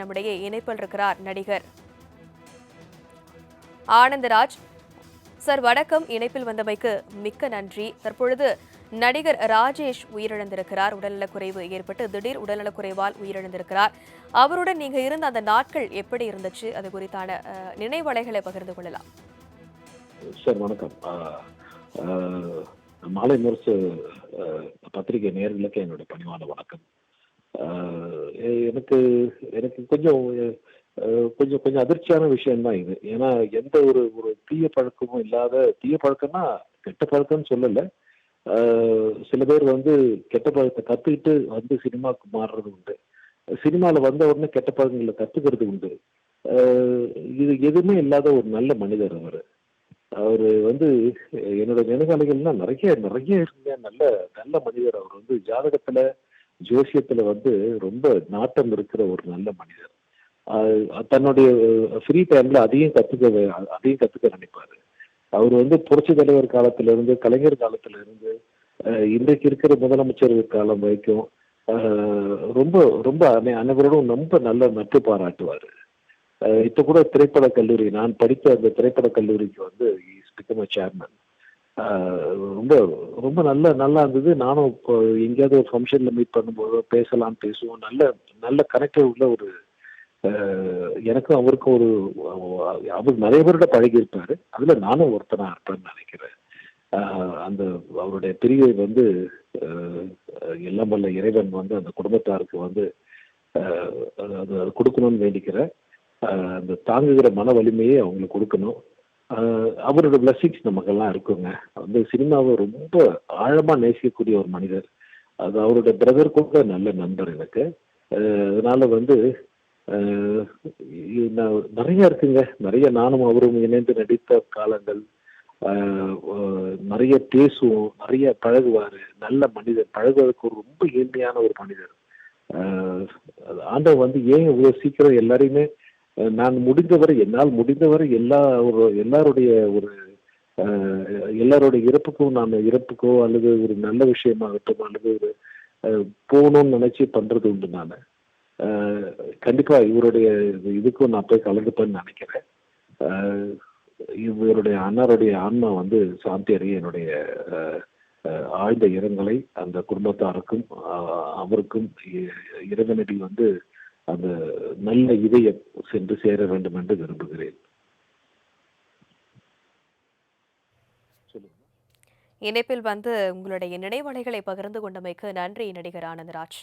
நம்மிடையே இணைப்பில் இருக்கிறார் நடிகர். ஆனந்தராஜ் சார் வணக்கம். இணைப்பில் வந்தமைக்கு மிக்க நன்றி. தற்பொழுது நடிகர் ராஜேஷ் உயிரிழந்திருக்கிறார். உடல்நலக்குறைவு ஏற்பட்டு திடீர் உடல்நலக்குறைவால் உயிரிழந்திருக்கிறார். அவருடன் நீங்க இருந்த அந்த நாட்கள் எப்படி இருந்துச்சு? அது குறித்தான நினைவலைகளை பகிர்ந்து கொள்ளலாம். சார் வணக்கம். மாலை முரசு பத்திரிகை நேர்களுக்கு என்னுடைய பணிவான வணக்கம். எனக்கு எனக்கு கொஞ்சம் கொஞ்சம் கொஞ்சம் அதிர்ச்சியான விஷயம் தான் இது. ஏன்னா எந்த ஒரு ஒரு தீய பழக்கமும் இல்லாத தீய பழக்கம்னா கெட்ட பழக்கம்னு சொல்லலை. சில பேர் வந்து கெட்ட பழக்கத்தை கற்றுக்கிட்டு வந்து சினிமாவுக்கு மாறுறது உண்டு. சினிமாவில் வந்த உடனே கெட்ட பழக்கங்களை கற்றுக்கிறது உண்டு. இது எதுவுமே இல்லாத ஒரு நல்ல மனிதர் அவர். அவர் வந்து என்னோட நினைவாளிகள்லாம் நிறைய நிறைய இருந்த நல்ல நல்ல மனிதர். அவர் வந்து ஜாதகத்தில் ஜோசியத்துல வந்து ரொம்ப நாட்டம் இருக்கிற ஒரு நல்ல மனிதர். தன்னுடைய ஃப்ரீ டைம்ல அதையும் கத்துக்க அதையும் கத்துக்க நினைப்பாரு. அவர் வந்து புரட்சி தலைவர் காலத்துல இருந்து கலைஞர் காலத்துல இருந்து இன்றைக்கு இருக்கிற முதலமைச்சர் காலம் வரைக்கும் ஆஹ் ரொம்ப ரொம்ப அனை- அனைவரோடும் ரொம்ப நல்ல நட்பு பாராட்டுவார். இப்போ கூட திரைப்பட கல்லூரி நான் படித்த அந்த திரைப்பட கல்லூரிக்கு வந்து இஸ் பிகம் சேர்மன் ரொம்ப ரொம்ப நல்ல நல்லா இருந்தது. நானும் இப்போ எங்கேயாவது ஒரு ஃபங்க்ஷனில் மீட் பண்ணும்போது பேசலாம் பேசுவோம். நல்ல நல்ல கனெக்ட் உள்ள ஒரு எனக்கும் அவருக்கும் ஒரு அவர் நிறைய பேரோட பழகி அதில் நானும் ஒருத்தனாக இருப்பேன்னு நினைக்கிறேன். அந்த அவருடைய பிரிவை வந்து எல்லாம் வல்ல இறைவன் வந்து அந்த குடும்பத்தாருக்கு வந்து அது அது கொடுக்கணும்னு வேண்டிக்கிறேன். அந்த தாங்குகிற மன வலிமையை அவங்களுக்கு கொடுக்கணும். அவரோட பிளஸிங்ஸ் நமக்கெல்லாம் இருக்குங்க. வந்து சினிமாவை ரொம்ப ஆழமாக நேசிக்கக்கூடிய ஒரு மனிதர். அது அவரோட பிரதர் கூட நல்ல நண்பர் எனக்கு. அதனால வந்து நான் நிறைய இருக்குங்க. நிறைய நானும் அவரும் இணைந்து நடித்த காலங்கள். நிறைய பேசுவோம். நிறைய பழகுவார். நல்ல மனிதர். பழகுவதற்கு ஒரு ரொம்ப ஏழ்மையான ஒரு மனிதர். ஆஹ் ஆண்டவன் வந்து ஏன் இவ்வளோ சீக்கிரம் எல்லாரையுமே நான் முடிந்தவரை என்னால் முடிந்தவரை எல்லா ஒரு எல்லாருடைய ஒரு எல்லாரோட இறப்புக்கும் நான் இறப்புக்கோ அல்லது ஒரு நல்ல விஷயமாகட்டும் அல்லது ஒரு போகணும்னு நினைச்சு பண்றது உண்டு நான். கண்டிப்பா இவருடைய இது- இதுக்கும் நான் போய் கலந்துப்பேன்னு நினைக்கிறேன். இவருடைய அண்ணாருடைய ஆன்மா வந்து சாந்தி அடைய என்னுடைய ஆழ்ந்த இரங்கலை அந்த குடும்பத்தாருக்கும் அவருக்கும் இ- இறைவனடி வந்து அந்த நல்ல இதயம் சென்று சேர வேண்டும் என்று விரும்புகிறேன். இணைப்பில் வந்து உங்களுடைய நினைவலைகளை பகிர்ந்து கொண்டமைக்கு நன்றி நடிகர் ஆனந்தராஜ்.